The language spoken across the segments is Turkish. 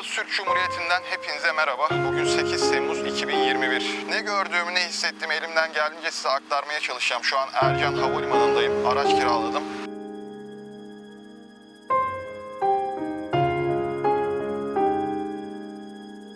Kıbrıs Türk Cumhuriyeti'nden hepinize merhaba. Bugün 8 Temmuz 2021. Ne gördüğümü ne hissettiğimi elimden geldiğince size aktarmaya çalışacağım. Şu an Ercan Havalimanı'ndayım. Araç kiraladım.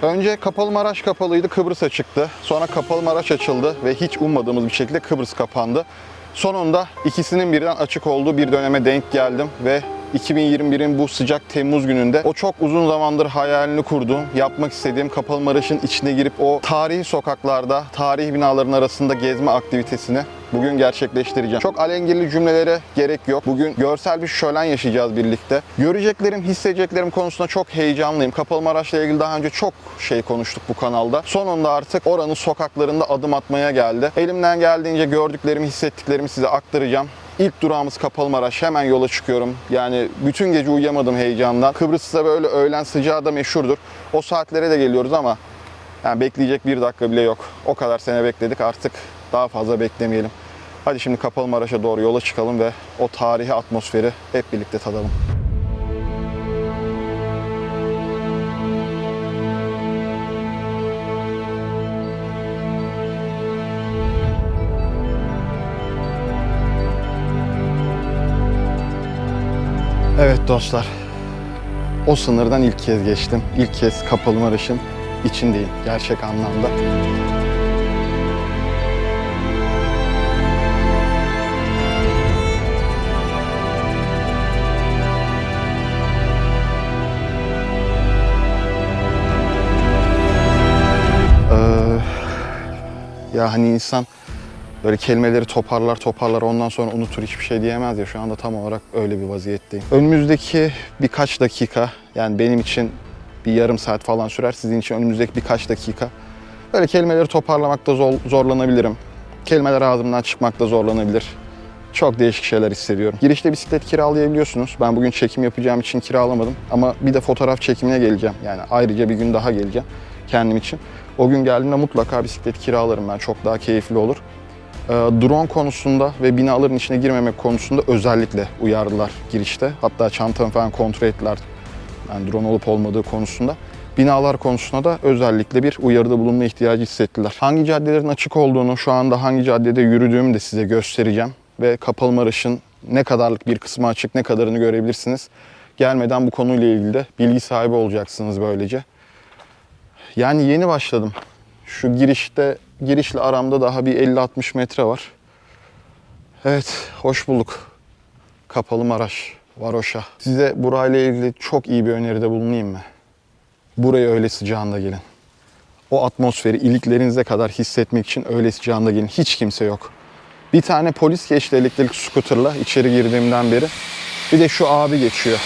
Önce Kapalı Maraş kapalıydı, Kıbrıs'a çıktı. Sonra Kapalı Maraş açıldı ve hiç ummadığımız bir şekilde Kıbrıs kapandı. Sonunda ikisinin birden açık olduğu bir döneme denk geldim ve 2021'in bu sıcak Temmuz gününde o çok uzun zamandır hayalini kurduğum, yapmak istediğim Kapalı Maraş'ın içine girip o tarihi sokaklarda, tarihi binaların arasında gezme aktivitesini bugün gerçekleştireceğim. Çok alengirli cümlelere gerek yok. Bugün görsel bir şölen yaşayacağız birlikte. Göreceklerim, hissedeceklerim konusunda çok heyecanlıyım. Kapalı Maraş'la ilgili daha önce çok şey konuştuk bu kanalda. Sonunda artık oranın sokaklarında adım atmaya geldi. Elimden geldiğince gördüklerimi, hissettiklerimi size aktaracağım. İlk durağımız Kapalı Maraş. Hemen yola çıkıyorum. Yani bütün gece uyuyamadım heyecandan. Kıbrıs'ta böyle öğlen sıcağı da meşhurdur. O saatlere de geliyoruz ama yani bekleyecek bir dakika bile yok. O kadar sene bekledik artık daha fazla beklemeyelim. Hadi şimdi Kapalı Maraş'a doğru yola çıkalım ve o tarihi atmosferi hep birlikte tadalım. Evet dostlar. O sınırdan ilk kez geçtim. İlk kez Kapalı Maraş'ın içindeyim gerçek anlamda. Ee, ya hani insan böyle kelimeleri toparlar toparlar ondan sonra unutur hiçbir şey diyemez ya şu anda tam olarak öyle bir vaziyetteyim. Önümüzdeki birkaç dakika yani benim için bir yarım saat falan sürer sizin için önümüzdeki birkaç dakika böyle kelimeleri toparlamakta zor, zorlanabilirim. Kelimeler ağzımdan çıkmakta zorlanabilir. Çok değişik şeyler hissediyorum. Girişte bisiklet kiralayabiliyorsunuz. Ben bugün çekim yapacağım için kiralamadım. Ama bir de fotoğraf çekimine geleceğim. Yani ayrıca bir gün daha geleceğim kendim için. O gün geldiğimde mutlaka bisiklet kiralarım ben. Çok daha keyifli olur. Ee, drone konusunda ve binaların içine girmemek konusunda özellikle uyardılar girişte. Hatta çantamı falan kontrol ettiler. Yani drone olup olmadığı konusunda. Binalar konusunda da özellikle bir uyarıda bulunma ihtiyacı hissettiler. Hangi caddelerin açık olduğunu, şu anda hangi caddede yürüdüğümü de size göstereceğim. Ve Kapalı Maraş'ın ne kadarlık bir kısmı açık, ne kadarını görebilirsiniz. Gelmeden bu konuyla ilgili de bilgi sahibi olacaksınız böylece. Yani yeni başladım. Şu girişte, girişle aramda daha bir 50-60 metre var. Evet, hoş bulduk. Kapalı Maraş, Varoş'a. Size burayla ilgili çok iyi bir öneride bulunayım mı? Buraya öyle sıcağında gelin. O atmosferi iliklerinize kadar hissetmek için öyle sıcağında gelin. Hiç kimse yok. Bir tane polis geçti elektrikli skuterla içeri girdiğimden beri. Bir de şu abi geçiyor.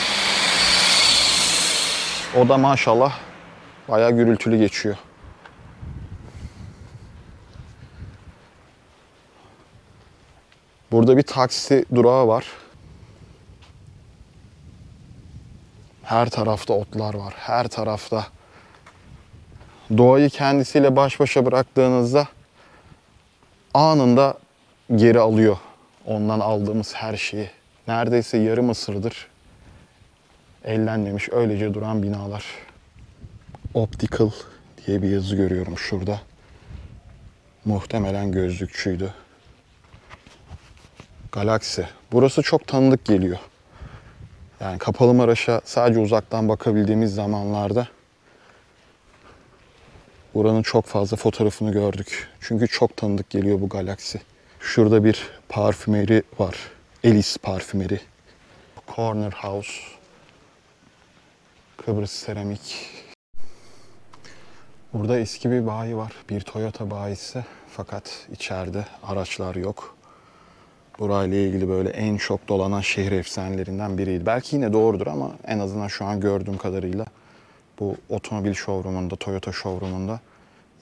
O da maşallah bayağı gürültülü geçiyor. Burada bir taksi durağı var. Her tarafta otlar var. Her tarafta. Doğayı kendisiyle baş başa bıraktığınızda anında geri alıyor ondan aldığımız her şeyi. Neredeyse yarım asırdır ellenmemiş öylece duran binalar. Optical diye bir yazı görüyorum şurada. Muhtemelen gözlükçüydü. Galaksi. Burası çok tanıdık geliyor. Yani Kapalı Maraş'a sadece uzaktan bakabildiğimiz zamanlarda buranın çok fazla fotoğrafını gördük. Çünkü çok tanıdık geliyor bu galaksi. Şurada bir parfümeri var. Elis parfümeri. Corner House. Kıbrıs Seramik. Burada eski bir bayi var. Bir Toyota bayisi. Fakat içeride araçlar yok. Burayla ilgili böyle en çok dolanan şehir efsanelerinden biriydi. Belki yine doğrudur ama en azından şu an gördüğüm kadarıyla bu otomobil showroomunda, Toyota showroomunda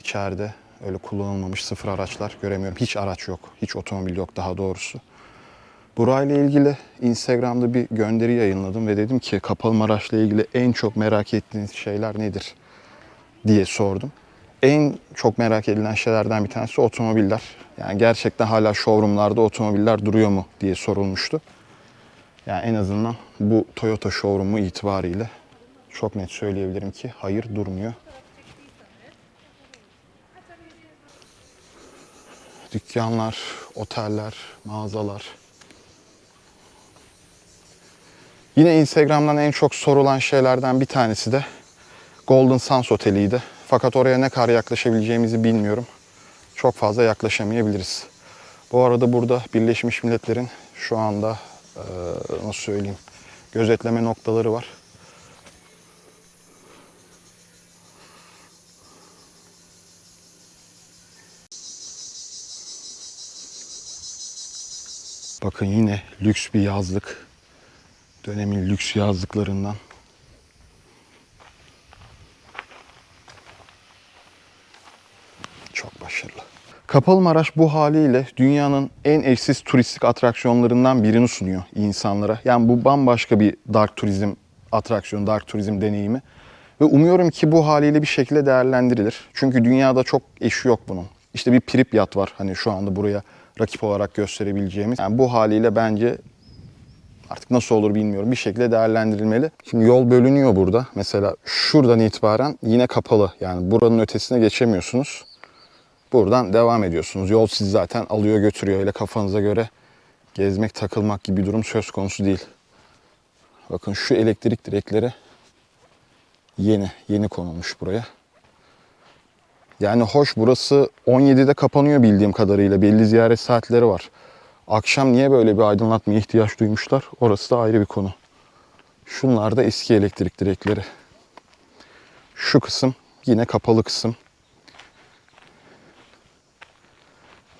içeride öyle kullanılmamış sıfır araçlar göremiyorum. Hiç araç yok, hiç otomobil yok daha doğrusu. Burayla ilgili Instagram'da bir gönderi yayınladım ve dedim ki Kapalı Maraş'la ilgili en çok merak ettiğiniz şeyler nedir diye sordum. En çok merak edilen şeylerden bir tanesi otomobiller. Yani gerçekten hala showroomlarda otomobiller duruyor mu diye sorulmuştu. Yani en azından bu Toyota showroom'u itibariyle çok net söyleyebilirim ki hayır durmuyor. Dükkanlar, oteller, mağazalar. Yine Instagram'dan en çok sorulan şeylerden bir tanesi de Golden Sands Oteli'ydi. Fakat oraya ne kadar yaklaşabileceğimizi bilmiyorum. Çok fazla yaklaşamayabiliriz. Bu arada burada Birleşmiş Milletler'in şu anda eee, nasıl söyleyeyim gözetleme noktaları var. Bakın yine lüks bir yazlık. Dönemin lüks yazlıklarından. Çok başarılı. Kapalı Maraş bu haliyle dünyanın en eşsiz turistik atraksiyonlarından birini sunuyor insanlara. Yani bu bambaşka bir dark turizm atraksiyonu, dark turizm deneyimi. Ve umuyorum ki bu haliyle bir şekilde değerlendirilir. Çünkü dünyada çok eşi yok bunun. İşte bir Pripyat var hani şu anda buraya rakip olarak gösterebileceğimiz. Yani bu haliyle bence artık nasıl olur bilmiyorum bir şekilde değerlendirilmeli. Şimdi yol bölünüyor burada. Mesela şuradan itibaren yine kapalı. Yani buranın ötesine geçemiyorsunuz. Buradan devam ediyorsunuz. Yol sizi zaten alıyor götürüyor. Öyle kafanıza göre gezmek takılmak gibi bir durum söz konusu değil. Bakın şu elektrik direkleri yeni, yeni konulmuş buraya. Yani hoş burası 17'de kapanıyor bildiğim kadarıyla. Belli ziyaret saatleri var. Akşam niye böyle bir aydınlatmaya ihtiyaç duymuşlar? Orası da ayrı bir konu. Şunlar da eski elektrik direkleri. Şu kısım yine kapalı kısım.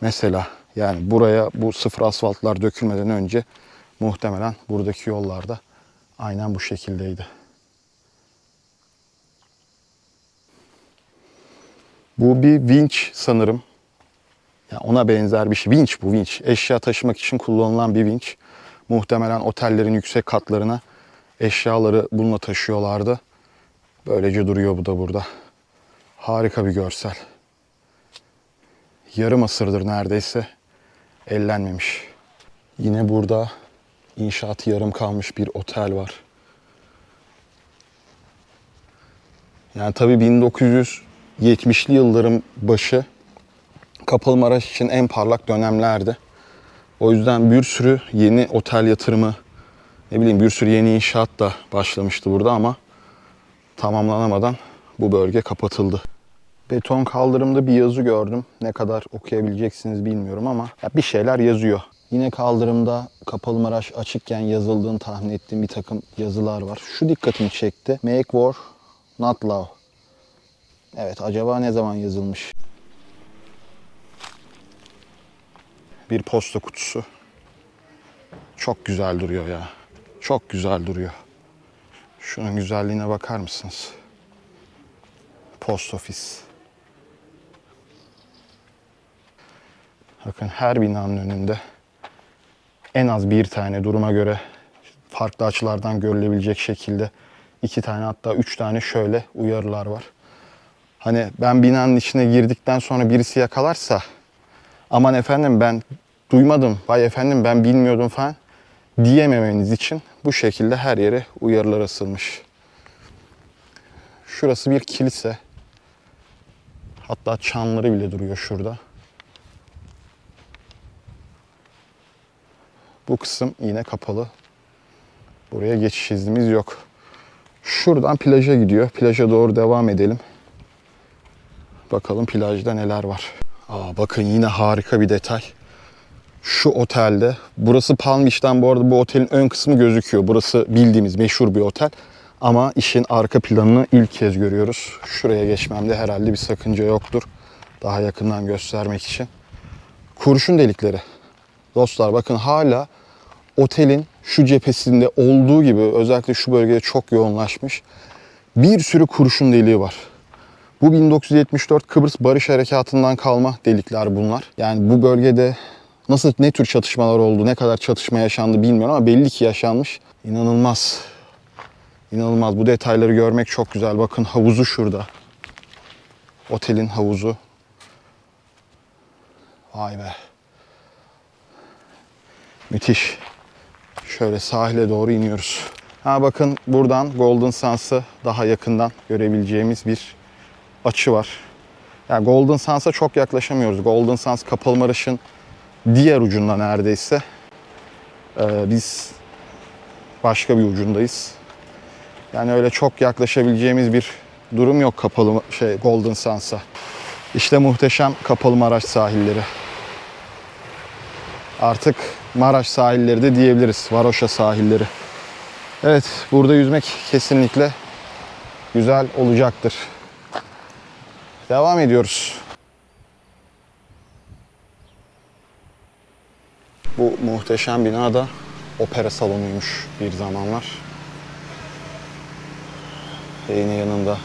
Mesela yani buraya bu sıfır asfaltlar dökülmeden önce muhtemelen buradaki yollarda aynen bu şekildeydi. Bu bir vinç sanırım. Ya ona benzer bir şey. Vinç bu vinç. Eşya taşımak için kullanılan bir vinç. Muhtemelen otellerin yüksek katlarına eşyaları bununla taşıyorlardı. Böylece duruyor bu da burada. Harika bir görsel. Yarım asırdır neredeyse ellenmemiş. Yine burada inşaatı yarım kalmış bir otel var. Yani tabii 1970'li yılların başı Kapalı Maraş için en parlak dönemlerdi. O yüzden bir sürü yeni otel yatırımı, ne bileyim bir sürü yeni inşaat da başlamıştı burada ama tamamlanamadan bu bölge kapatıldı. Beton kaldırımda bir yazı gördüm. Ne kadar okuyabileceksiniz bilmiyorum ama ya bir şeyler yazıyor. Yine kaldırımda Kapalı Maraş açıkken yazıldığını tahmin ettiğim bir takım yazılar var. Şu dikkatimi çekti. Make war, not love. Evet acaba ne zaman yazılmış? Bir posta kutusu. Çok güzel duruyor ya. Çok güzel duruyor. Şunun güzelliğine bakar mısınız? Post ofis. Bakın her binanın önünde en az bir tane duruma göre farklı açılardan görülebilecek şekilde iki tane hatta üç tane şöyle uyarılar var. Hani ben binanın içine girdikten sonra birisi yakalarsa aman efendim ben duymadım, vay efendim ben bilmiyordum falan diyememeniz için bu şekilde her yere uyarılar asılmış. Şurası bir kilise. Hatta çanları bile duruyor şurada. Bu kısım yine kapalı. Buraya geçiş iznimiz yok. Şuradan plaja gidiyor. Plaja doğru devam edelim. Bakalım plajda neler var. Aa, bakın yine harika bir detay. Şu otelde, burası Palm Beach'ten bu arada bu otelin ön kısmı gözüküyor. Burası bildiğimiz meşhur bir otel. Ama işin arka planını ilk kez görüyoruz. Şuraya geçmemde herhalde bir sakınca yoktur. Daha yakından göstermek için. Kurşun delikleri. Dostlar bakın hala otelin şu cephesinde olduğu gibi özellikle şu bölgede çok yoğunlaşmış. Bir sürü kurşun deliği var. Bu 1974 Kıbrıs Barış Harekatı'ndan kalma delikler bunlar. Yani bu bölgede nasıl ne tür çatışmalar oldu, ne kadar çatışma yaşandı bilmiyorum ama belli ki yaşanmış. İnanılmaz. İnanılmaz. Bu detayları görmek çok güzel. Bakın havuzu şurada. Otelin havuzu. Vay be. Müthiş. Şöyle sahile doğru iniyoruz. Ha bakın buradan Golden Sans'ı daha yakından görebileceğimiz bir açı var. Yani Golden Sans'a çok yaklaşamıyoruz. Golden Sans Kapalı Maraş'ın diğer ucunda neredeyse. Ee, biz başka bir ucundayız. Yani öyle çok yaklaşabileceğimiz bir durum yok kapalı şey Golden Sans'a. İşte muhteşem kapalı Maraş sahilleri. Artık Maraş sahilleri de diyebiliriz. Varoşa sahilleri. Evet, burada yüzmek kesinlikle güzel olacaktır. Devam ediyoruz. Bu muhteşem bina da opera salonuymuş bir zamanlar. Ve yine yanında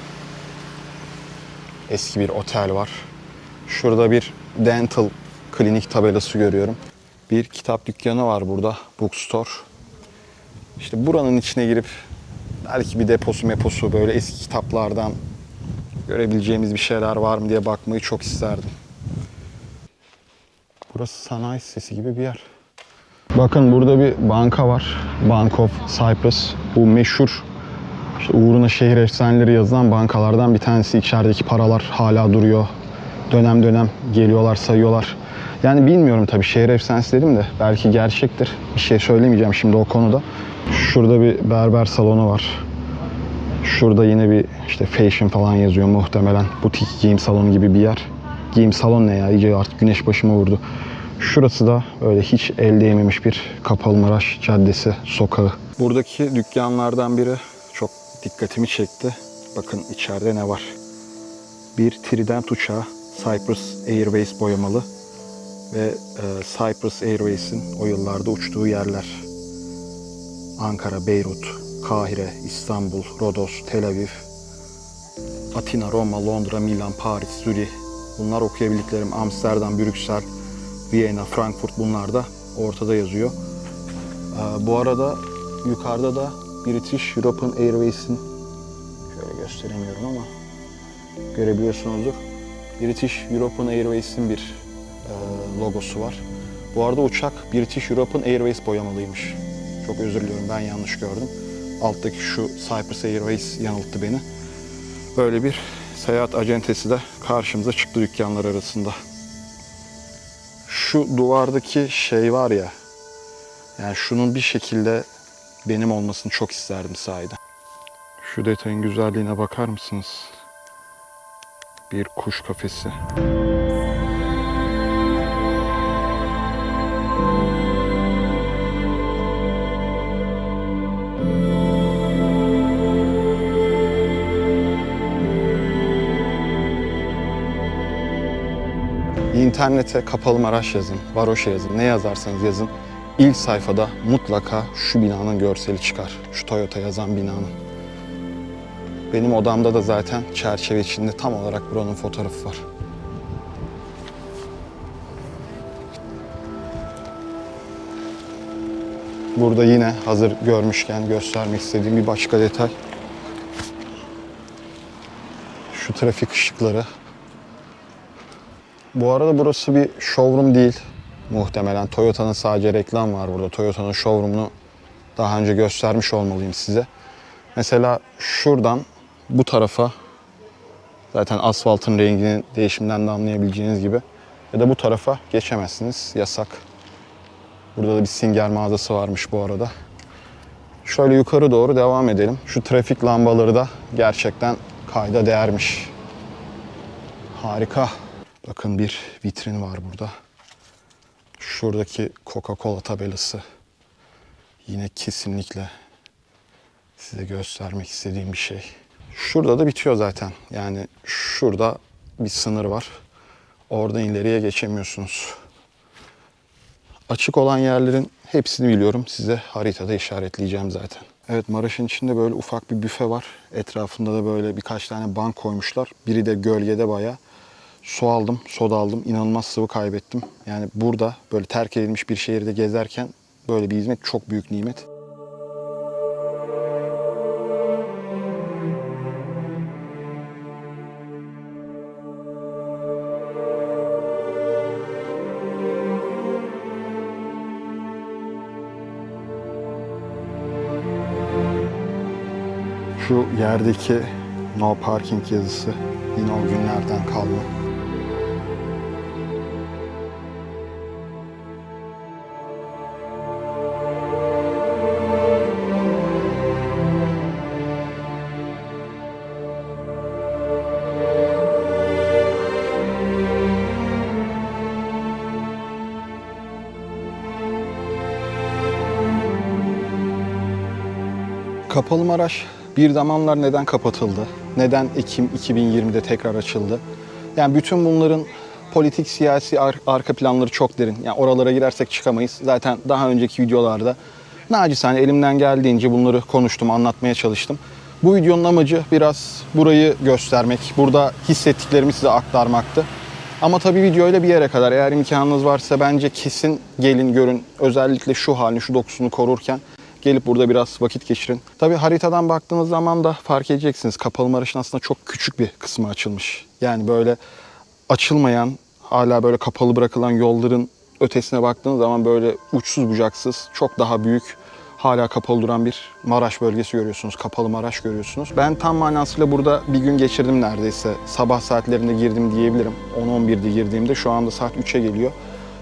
eski bir otel var. Şurada bir dental klinik tabelası görüyorum. Bir kitap dükkanı var burada, bookstore. İşte buranın içine girip belki bir deposu meposu böyle eski kitaplardan görebileceğimiz bir şeyler var mı diye bakmayı çok isterdim. Burası sanayi sitesi gibi bir yer. Bakın burada bir banka var. Bank of Cyprus. Bu meşhur işte uğruna şehir efsaneleri yazılan bankalardan bir tanesi. İçerideki paralar hala duruyor. Dönem dönem geliyorlar, sayıyorlar. Yani bilmiyorum tabii şehir efsanesi dedim de belki gerçektir. Bir şey söylemeyeceğim şimdi o konuda. Şurada bir berber salonu var. Şurada yine bir işte fashion falan yazıyor muhtemelen. Butik giyim salonu gibi bir yer. Giyim salon ne ya? İyice artık güneş başıma vurdu. Şurası da öyle hiç el değmemiş bir Kapalı Maraş Caddesi sokağı. Buradaki dükkanlardan biri çok dikkatimi çekti. Bakın içeride ne var? Bir Trident uçağı Cyprus Airways boyamalı ve e, Cyprus Airways'in o yıllarda uçtuğu yerler. Ankara, Beyrut, Kahire, İstanbul, Rodos, Tel Aviv, Atina, Roma, Londra, Milan, Paris, Zürih. Bunlar okuyabildiklerim. Amsterdam, Brüksel, Viyana, Frankfurt bunlar da ortada yazıyor. Ee, bu arada yukarıda da British European Airways'in şöyle gösteremiyorum ama görebiliyorsunuzdur. British European Airways'in bir e, logosu var. Bu arada uçak British European Airways boyamalıymış. Çok özür diliyorum ben yanlış gördüm. Alttaki şu Cyprus Airways yanılttı beni. Böyle bir seyahat acentesi de karşımıza çıktı dükkanlar arasında. Şu duvardaki şey var ya, yani şunun bir şekilde benim olmasını çok isterdim sahiden. Şu detayın güzelliğine bakar mısınız? Bir kuş kafesi. İnternete kapalı Maraş yazın, Varoşa yazın, ne yazarsanız yazın. İlk sayfada mutlaka şu binanın görseli çıkar. Şu Toyota yazan binanın. Benim odamda da zaten çerçeve içinde tam olarak buranın fotoğrafı var. Burada yine hazır görmüşken göstermek istediğim bir başka detay. Şu trafik ışıkları. Bu arada burası bir showroom değil. Muhtemelen Toyota'nın sadece reklam var burada. Toyota'nın showroom'unu daha önce göstermiş olmalıyım size. Mesela şuradan bu tarafa zaten asfaltın renginin değişiminden de anlayabileceğiniz gibi ya da bu tarafa geçemezsiniz. Yasak. Burada da bir Singer mağazası varmış bu arada. Şöyle yukarı doğru devam edelim. Şu trafik lambaları da gerçekten kayda değermiş. Harika. Bakın bir vitrin var burada. Şuradaki Coca-Cola tabelası. Yine kesinlikle size göstermek istediğim bir şey. Şurada da bitiyor zaten. Yani şurada bir sınır var. Oradan ileriye geçemiyorsunuz. Açık olan yerlerin hepsini biliyorum. Size haritada işaretleyeceğim zaten. Evet Maraş'ın içinde böyle ufak bir büfe var. Etrafında da böyle birkaç tane bank koymuşlar. Biri de gölgede bayağı. Su aldım, soda aldım. İnanılmaz sıvı kaybettim. Yani burada böyle terk edilmiş bir şehirde gezerken böyle bir hizmet çok büyük nimet. Şu yerdeki no parking yazısı yine o günlerden kalma. Kapalı Maraş bir zamanlar neden kapatıldı? Neden Ekim 2020'de tekrar açıldı? Yani bütün bunların politik siyasi ar- arka planları çok derin. Yani oralara girersek çıkamayız. Zaten daha önceki videolarda nacizane elimden geldiğince bunları konuştum, anlatmaya çalıştım. Bu videonun amacı biraz burayı göstermek, burada hissettiklerimi size aktarmaktı. Ama tabii videoyla bir yere kadar eğer imkanınız varsa bence kesin gelin görün. Özellikle şu halini, şu dokusunu korurken gelip burada biraz vakit geçirin. Tabii haritadan baktığınız zaman da fark edeceksiniz. Kapalı Maraş'ın aslında çok küçük bir kısmı açılmış. Yani böyle açılmayan, hala böyle kapalı bırakılan yolların ötesine baktığınız zaman böyle uçsuz bucaksız, çok daha büyük, hala kapalı duran bir Maraş bölgesi görüyorsunuz. Kapalı Maraş görüyorsunuz. Ben tam manasıyla burada bir gün geçirdim neredeyse. Sabah saatlerinde girdim diyebilirim. 10-11'de girdiğimde şu anda saat 3'e geliyor.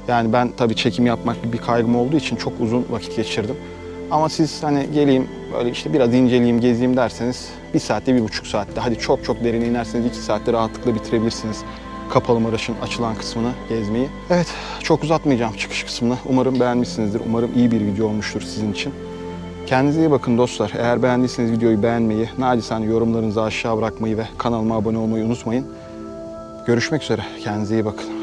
Yani ben tabii çekim yapmak bir kaygım olduğu için çok uzun vakit geçirdim. Ama siz hani geleyim böyle işte biraz inceleyeyim, gezeyim derseniz bir saatte, bir buçuk saatte. Hadi çok çok derine inerseniz iki saatte rahatlıkla bitirebilirsiniz. Kapalı Maraş'ın açılan kısmını gezmeyi. Evet, çok uzatmayacağım çıkış kısmını. Umarım beğenmişsinizdir. Umarım iyi bir video olmuştur sizin için. Kendinize iyi bakın dostlar. Eğer beğendiyseniz videoyu beğenmeyi, nacizane yorumlarınızı aşağı bırakmayı ve kanalıma abone olmayı unutmayın. Görüşmek üzere. Kendinize iyi bakın.